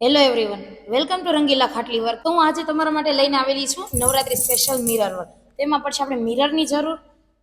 Hello everyone welcome to Rangila Khatli work હું આજે તમારા માટે લઈને આવેલી છું નવરાત્રી સ્પેશિયલ મિરર વર્ક તેમાં પડશે આપણે મિરરની જરૂર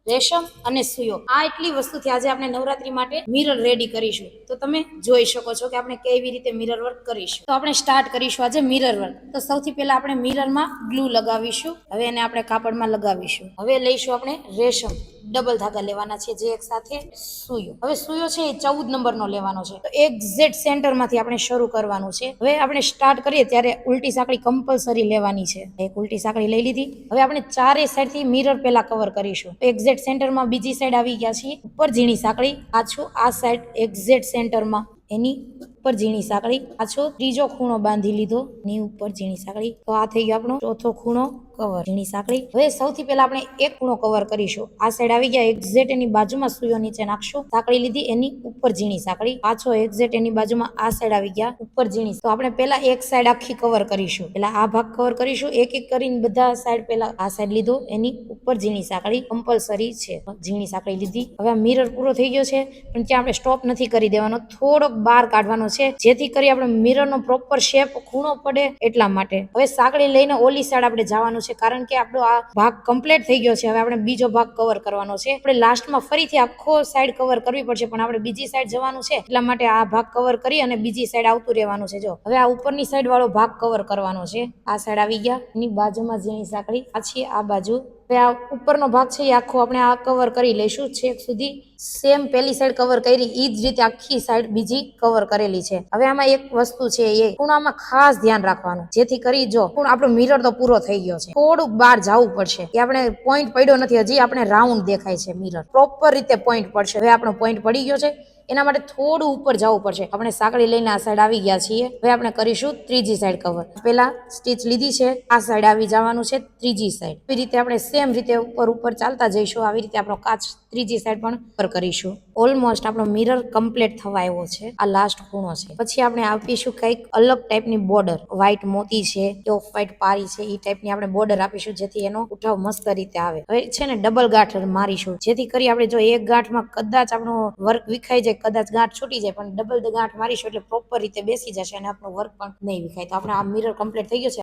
રેશમ અને સુયો. આ એટલી વસ્તુથી આજે આપણે નવરાત્રી માટે મિરર રેડી કરીશું. તો તમે જોઈ શકો છો કે આપણે કેવી રીતે મિરર વર્ક કરીશું. તો આપણે સ્ટાર્ટ કરીશું આજે મિરર વર્ક તો સૌથી પહેલા આપણે મિરરમાં ગ્લુ લગાવીશું. હવે એને આપણે કાપડમાં લગાવીશું. હવે લઈશું આપણે રેશમ. ડબલ ધાગા લેવાના છે જે એક સાથે સુયો. હવે સુયો છે એ ચૌદ નંબરનો લેવાનો છે. તો એક્ઝેક્ટ સેન્ટરમાંથી આપણે શરૂ કરવાનું છે. હવે આપણે સ્ટાર્ટ કરીએ ત્યારે ઉલટી સાંકળી કમ્પલસરી લેવાની છે. એક ઉલટી સાંકળી લઈ લીધી. હવે આપણે ચારે સાઈડથી મિરર પહેલા કવર કરીશું. એક્ઝેક્ટ સેન્ટરમાં બીજી સાઈડ આવી ગયા છીએ. ઉપર ઝીણી સાંકળી પાછું આ સાઈડ એક્ઝેક્ટ સેન્ટરમાં એની ઉપર ઝીણી સાંકળી પાછો ત્રીજો ખૂણો બાંધી લીધો ની ઉપર ઝીણી સાંકળી. તો આ થઈ ગયો આપણો ચોથો ખૂણો. કવર ઝીણી સાંકળી. હવે સૌથી પહેલા આપણે એક ખૂણો કવર કરીશું. આ સાઈડ આવી ગયા. એક્ઝેટ એની બાજુમાં સુયો નીચે નાખશું. સાંકળી લીધી એની ઉપર ઝીણી સાંકળી. પાછો એક્ઝેટ એની બાજુમાં આ સાઈડ આવી ગયા, ઉપર ઝીણી. તો આપણે પહેલા એક સાઈડ આખી કવર કરીશું. પેલા આ ભાગ કવર કરીશું. એક એક કરીને બધા સાઈડ પહેલા આ સાઈડ લીધો. એની ઉપર ઝીણી સાંકળી કમ્પલસરી છે. ઝીણી સાંકળી લીધી. હવે આ મિરર પૂરો થઈ ગયો છે. પણ ત્યાં આપણે સ્ટોપ નથી કરી દેવાનો. થોડોક બહાર કાઢવાનો છે. જેથી કરી આપણે મિરરનો પ્રોપર શેપ ખૂણો પડે એટલા માટે. હવે સાંકળી લઈને ઓલી સાઈડ આપણે જવાનું છે કારણ કે આપણો આ ભાગ કમ્પ્લીટ થઈ ગયો છે. હવે આપણે બીજો ભાગ કવર કરવાનો છે. આપણે લાસ્ટમાં ફરીથી આખો સાઈડ કવર કરવી પડશે, પણ આપણે બીજી સાઈડ જવાનું છે, એટલા માટે આ ભાગ કવર કરી અને બીજી સાઈડ આવતું રહેવાનું છે. જો, હવે આ ઉપરની સાઈડ વાળો ભાગ કવર કરવાનો છે. આ સાઈડ આવી ગયા. એની બાજુમાં ઝીણી સાંકળી પાછી આ બાજુ. આ ઉપરનો ભાગ છે એ આખો આપણે આ કવર કરી લઈશું. છેક સુધી સેમ પેલી સાઈડ કવર કરી એ જ રીતે આખી સાઈડ બીજી કવર કરેલી છે. હવે આમાં એક વસ્તુ છે એ, ખૂણામાં ખાસ ધ્યાન રાખવાનું. જેથી કરી જો, ખૂણ આપણો મિરર તો પૂરો થઈ ગયો છે. થોડુંક બહાર જવું પડશે. કે આપણે પોઈન્ટ પડ્યો નથી, હજી આપણે રાઉન્ડ દેખાય છે મિરર પ્રોપર રીતે પોઈન્ટ પડશે. હવે આપણો પોઈન્ટ પડી ગયો છે. એના માટે થોડું ઉપર જવું પડશે. આપણે સાંકળી લઈને આ સાઈડ આવી ગયા છીએ. હવે આપણે કરીશું ત્રીજી સાઈડ કવર પેલા સ્ટીચ લીધી છે. આ સાઈડ આવી જવાનું છે ત્રીજી સાઈડ એવી રીતે આપણે સેમ રીતે ઉપર ઉપર ચાલતા જઈશું. આવી રીતે આપણો કાચ ત્રીજી સાઈડ પણ ઉપર કરીશું. ઓલમોસ્ટ આપણો મિરર કમ્પ્લીટ થવા આવ્યો છે. આ લાસ્ટ ખૂણો છે. પછી આપણે આપીશું કંઈક અલગ ટાઈપની બોર્ડર વ્હાઈટ મોતી છે કે ઓફ વ્હાઈટ પારી છે, એ ટાઈપની આપણે બોર્ડર આપીશું જેથી એનો ઉઠાવ મસ્ત રીતે આવે. હવે છે ને ડબલ ગાંઠ મારીશું. જેથી કરી આપણે જો એક ગાંઠમાં કદાચ આપણો વર્ક વિખાઈ જાય કદાચ ગાંઠ છૂટી જાય, પણ ડબલ ગાંઠ મારીશું એટલે પ્રોપર રીતે બેસી જશે અને આપણું વર્ક પણ નહીં વિખાય. તો આપણે આ મિરર કમ્પ્લીટ થઈ ગયો છે.